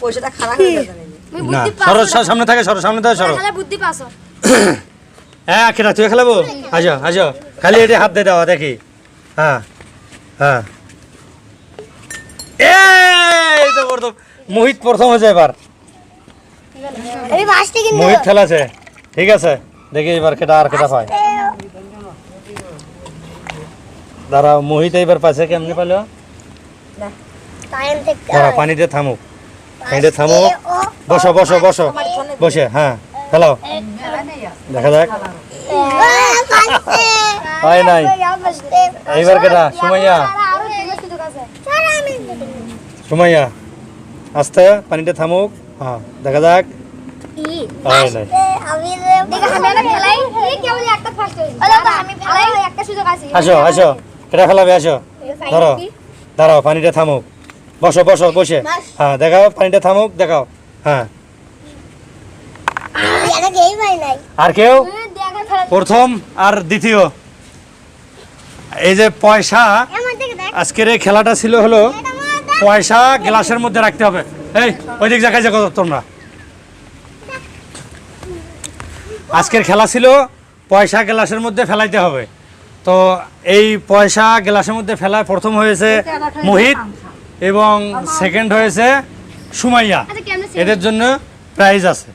পয়সাটা খারাপ হয়ে যাবে না সরো সামনে থাকে সরো সামনে থাকে সরো। বুদ্ধি পাস। হ্যাঁ তুই খেলাবো? আসো আসো। খালি এটি হাত দিয়ে দেখি। হ্যাঁ হ্যাঁ। এই তো প্রথম মোহিত প্রথম হয়েছে এবার। মোহিত খেলাছে। ঠিক আছে দেখি এবার কেটা আর কেটা পায়। দাঁড়াও মোহিত এইবার পাচ্ছে কেমনি পালো পানিতে থামুক। পানিতে থামুক বসো বসো বসো। বসে হ্যাঁ খেলাও। দেখা যাক। হয় নাই। এইবার কেটা, সুমাইয়া। সুমাইয়া, আস্তে, পানিতে থামুক। হ্যাঁ দেখা যাক। হয় নাই। আসো আসো। কেটা খেলাবে, আসো। ধরো দাঁড়াও পানিতে থামুক। বসো বসো বসে। হ্যাঁ দেখাও পানিতে থামুক দেখাও। হ্যাঁ। আর কেউ? প্রথম আর দ্বিতীয়। এই যে পয়সা আজকের এই খেলাটা ছিল হলো পয়সা গ্লাসের মধ্যে রাখতে হবে। এই ওই দিক জায়গায় যাকো তোমরা। আজকের খেলা ছিল পয়সা গ্লাসের মধ্যে ফেলাইতে হবে। তো এই পয়সা গ্লাসের মধ্যে ফেলায় প্রথম হয়েছে মোহিত। এবং সেকেন্ড হয়েছে সুমাইয়া। এদের জন্য প্রাইজ আছে।